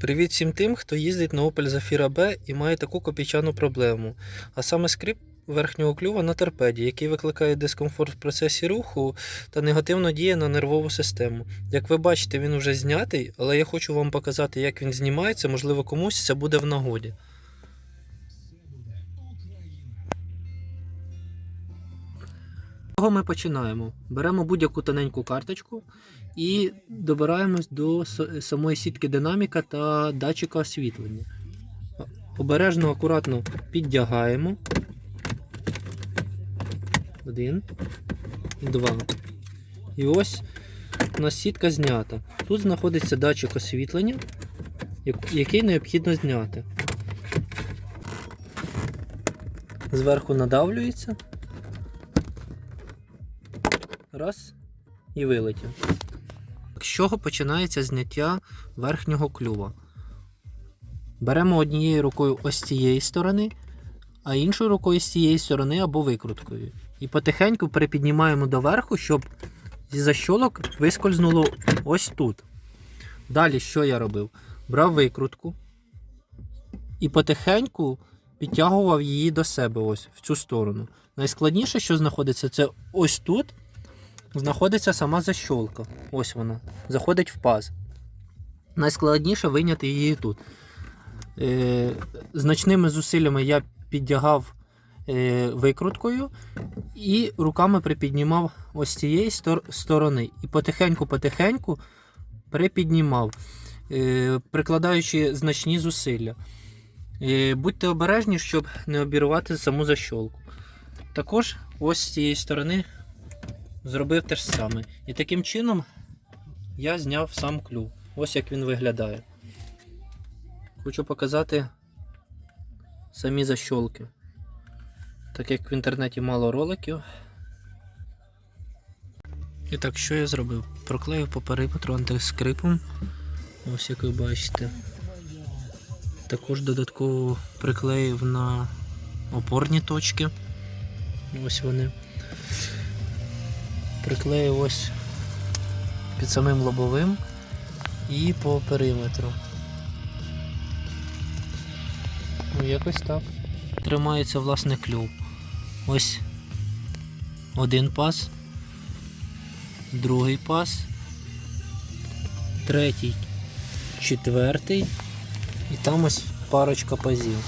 Привіт всім тим, хто їздить на Opel Zafira B і має таку копійчану проблему, а саме скрип верхнього клюва на торпеді, який викликає дискомфорт в процесі руху та негативно діє на нервову систему. Як ви бачите, він вже знятий, але я хочу вам показати, як він знімається, можливо, комусь це буде в нагоді. Чого ми починаємо? Беремо будь-яку тоненьку карточку і добираємось до самої сітки динаміка та датчика освітлення. Обережно, акуратно піддягаємо. Один, два. І ось у нас сітка знята. Тут знаходиться датчик освітлення, який необхідно зняти. Зверху надавлюється. Раз. І вилетів. З чого починається зняття верхнього клюва? Беремо однією рукою ось цієї сторони, а іншою рукою з цієї сторони або викруткою. І потихеньку перепіднімаємо доверху, щоб зі защолок вискользнуло ось тут. Далі що я робив? Брав викрутку і потихеньку підтягував її до себе ось в цю сторону. Найскладніше, що знаходиться, це ось тут знаходиться сама защолка. Ось вона. Заходить в паз. Найскладніше виняти її тут. Е, значними зусиллями я піддягав е, викруткою і руками припіднімав ось цієї стор- сторони. І потихеньку-потихеньку припіднімав, е, прикладаючи значні зусилля. Е, будьте обережні, щоб не обірвати саму защолку. Також ось з цієї сторони зробив те ж саме. І таким чином я зняв сам клюв. Ось як він виглядає. Хочу показати самі защолки. Так як в інтернеті мало роликів. І так, що я зробив? Проклеїв по периметру антискрипом. Ось як ви бачите. Також додатково приклеїв на опорні точки. Ось вони. Приклеїв ось під самим лобовим і по периметру. Ну, якось так. Тримається власне клюв. Ось один пас, другий пас, третій, четвертий і там ось парочка пазів.